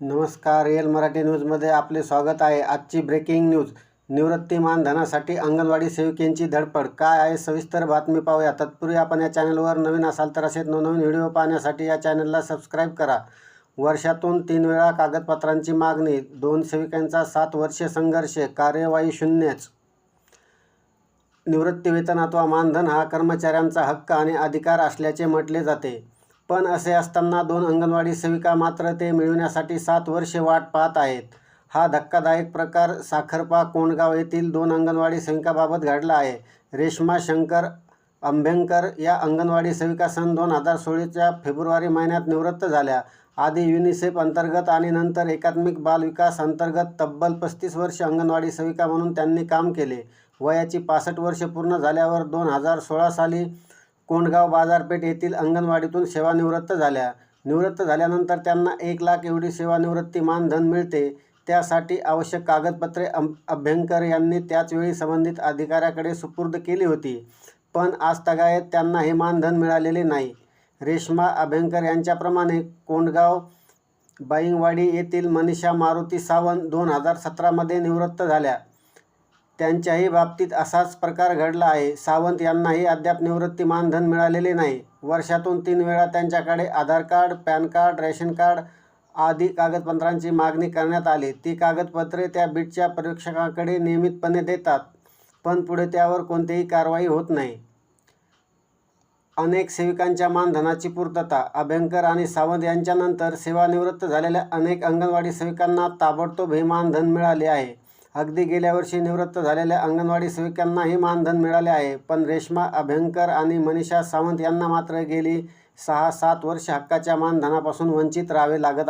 नमस्कार एल मराठी न्यूजमध्ये आपले स्वागत आहे. आजची ब्रेकिंग न्यूज निवृत्ती मानधनासाठी अंगणवाडी सेविकेंची धडपड. काय आहे? सविस्तर बातमी पाहूया. तत्पूर्वी आपण या चॅनलवर नवीन असाल तर असे नवनवीन व्हिडिओ पाहण्यासाठी या चॅनलला सबस्क्राईब करा. वर्षातून तीन वेळा कागदपत्रांची मागणी दोन सेविकांचा सात वर्षे संघर्ष कार्यवाही शून्यच. निवृत्तीवेतन अथवा मानधन हा कर्मचाऱ्यांचा हक्क आणि अधिकार असल्याचे म्हटले जाते. पण असे असताना दोन अंगणवाडी सेविका मात्र ते मिळविण्यासाठी सात वर्षे वाट पाहत आहेत. हा धक्कादायक प्रकार साखरपा कोंडगाव येथील दोन अंगणवाडी सेविकाबाबत घडला आहे. रेश्मा शंकर आंभेंकर या अंगणवाडी सेविका सन दोन हजार सोळाच्या फेब्रुवारी महिन्यात निवृत्त झाल्या. आधी युनिसेफ अंतर्गत आणि नंतर एकात्मिक बाल विकास अंतर्गत तब्बल पस्तीस वर्ष अंगणवाडी सेविका म्हणून त्यांनी काम केले. वयाची पासष्ट वर्षे पूर्ण झाल्यावर दोन हजार सोळा साली कोंडगाव बाजारपेठ येथील अंगणवाडीतून सेवानिवृत्त झाल्या. निवृत्त झाल्यानंतर त्यांना एक लाख एवढी सेवानिवृत्ती मानधन मिळते. त्यासाठी आवश्यक कागदपत्रे अं अभ्यंकर यांनी त्याचवेळी संबंधित अधिकाऱ्याकडे सुपूर्द केली होती. पण आज तगायत त्यांना हे मानधन मिळालेले नाही. रेश्मा अभ्यंकर यांच्याप्रमाणे कोंडगाव बाईंगवाडी येथील मनीषा मारुती सावंत दोन हजार सतरामध्ये निवृत्त झाल्या. त्यांच्याही बाबतीत असाच प्रकार घडला आहे. सावंत यांनाही अद्याप निवृत्ती मानधन मिळालेले नाही. वर्षातून तीन वेळा त्यांच्याकडे Aadhaar card PAN card ration card आदी कागदपत्रांची मागणी करण्यात आली. ती कागदपत्रे त्या बीटच्या परीक्षकाकडे नियमितपणे देतात पण पुढे त्यावर कोणतीही कारवाई होत नाही. अनेक सेविकांच्या मानधनाची पूर्तता अभ्यंकर आणि सावंत यांच्यानंतर सेवानिवृत्त झालेल्या अनेक अंगणवाडी सेविकांना ताबडतोब हे मानधन मिळाले आहे. अगदी गेल्या वर्षी निवृत्त झालेल्या अंगणवाडी सेविकांनाही मानधन मिळाले आहे पण रेश्मा अभ्यंकर आणि मनीषा सावंत यांना मात्र गेली सहा सात वर्ष हक्काच्या मानधनापासून वंचित राहावे लागत